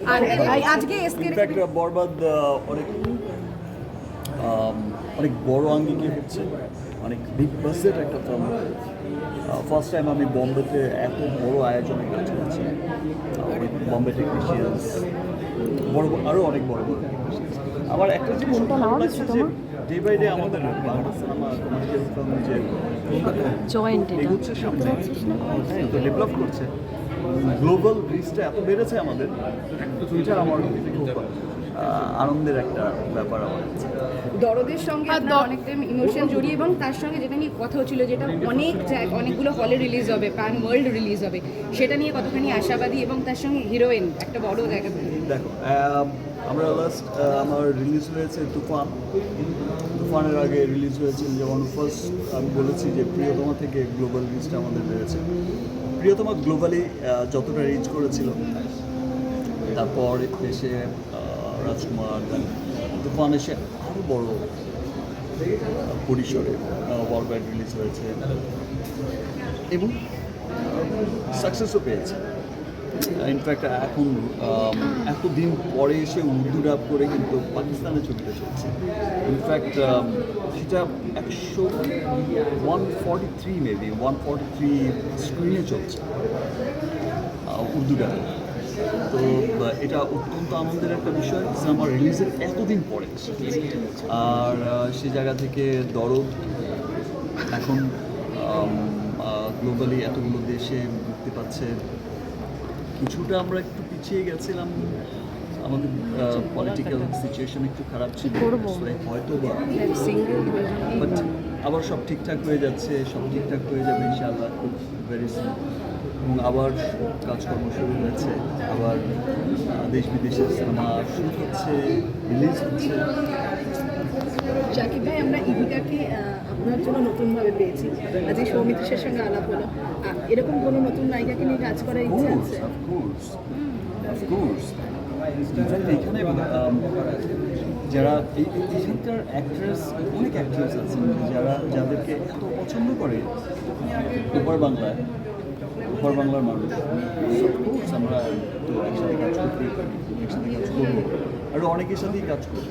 আর আজকে ইনফ্যাক্ট বরবাদ অনেক অনেক বড় আঙ্গিকে হচ্ছে অনেক বিগ বাজেট একটা ফিল্ম ফার্স্ট টাইম আমি বম্বেতে এত বড় আয়োজনে কাজ করছি। বম্বে টেকনিশিয়ানস বড় বড়- আরও অনেক বড় বড় আমার একটা জিনিস ডে বাই ডে আমাদের বাংলা সিনেমা কমার্শিয়াল ফিল্ম যে জয়েন্ট এটা। এগোচ্ছে সামনে হ্যাঁ ডেভেলপ করছে। গ্লোবাল রিচটা এত বেড়েছে আমাদের এটা আমার খুব আনন্দের একটা ব্যাপার আমার। দরদের সঙ্গে অনেকটা ইমোশন জড়িয়ে এবং তার সঙ্গে যেটা নিয়ে কথা হচ্ছিল যেটা অনেক জায়গা অনেকগুলো হলে রিলিজ হবে প্যান ওয়ার্ল্ড রিলিজ হবে সেটা নিয়ে কতখানি আশাবাদী এবং তার সঙ্গে হিরোইন একটা বড় জায়গা। দেখো আমরা লাস্ট আমার রিলিজ হয়েছে তুফান। তুফানের আগে রিলিজ হয়েছিল যেমন ফার্স্ট আমি বলেছি যে প্রিয়তমা থেকে গ্লোবাল রিচটা আমাদের বেড়েছে। প্রিয়তমা গ্লোবালি যতটা রিচ করেছিল। তারপর এসে রাজকুমার তুফান এসে আরও বড় পরিসরে ওয়ার্ল্ড ওয়াইড রিলিজ হয়েছে। এবং সাকসেসও পেয়েছে। ইনফ্যাক্ট এখন এতদিন পরে এসে উর্দু ডাব করে কিন্তু পাকিস্তানের ছবিটা চলছে। ইনফ্যাক্ট সেটা একশো one forty three maybe one forty three স্ক্রিনে চলছে উর্দু ডাবে তো এটা অত্যন্ত আনন্দের একটা বিষয় সিনেমা রিলিজের এতদিন পরে। আর সে জায়গা থেকে দরদ এখন গ্লোবালি এতগুলো দেশে মুক্তি পাচ্ছে। কিছুটা আমরা একটু পিছিয়ে গেছিলাম আমাদের পলিটিক্যাল সিচুয়েশন একটু খারাপ ছিল হয়তো বাট আবার সব ঠিকঠাক হয়ে যাচ্ছে সব ঠিকঠাক হয়ে যাবে ইনশাআল্লাহ খুব ভেরি সুন এবং আবার কাজকর্ম শুরু হয়েছে আবার দেশ বিদেশের সিনেমা শুট হচ্ছে রিলিজ হচ্ছে। জাকিব ভাই আমরা ইভিকাকে আপনার জন্য নতুনভাবে পেয়েছি। আজকে সৌমিত্রের সঙ্গে আলাপ হলো। এরকম কোনো নতুন নায়িকাকে নিয়ে কাজ করার ইচ্ছে আছে? অফকোর্স অফকোর্স ইনফ্যাক্ট এখানে যারা এখানকার অ্যাক্ট্রেস অনেক অ্যাক্ট্রেস আছে যারা যাদেরকে এত পছন্দ করে উপর বাংলায় উপর বাংলার মানুষ। অফকোর্স আমরা তো একসাথে কাজ করতেই পারি একসাথে কাজ করব। আরও অনেকের সাথেই কাজ করব।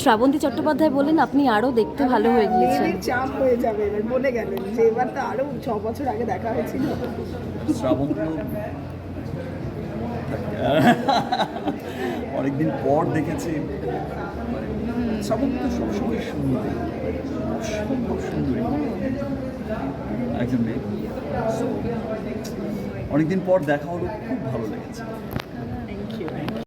শ্রাবন্তী চট্টোপাধ্যায় বলেন আপনি আরও দেখতে ভালো হয়ে গিয়েছেন। চাপ হয়ে যাবে এবার বলে গেলেন যে এবার তো আরও ছ বছর আগে দেখা হয়েছিল। শ্রাবণ তো অনেকদিন পর দেখেছি মানে শ্রাবণ তো সবসময় সুন্দর। অসম্ভব সুন্দরী। একজন মেয়ে। অনেকদিন পর দেখা হলো, খুব ভালো লেগেছে।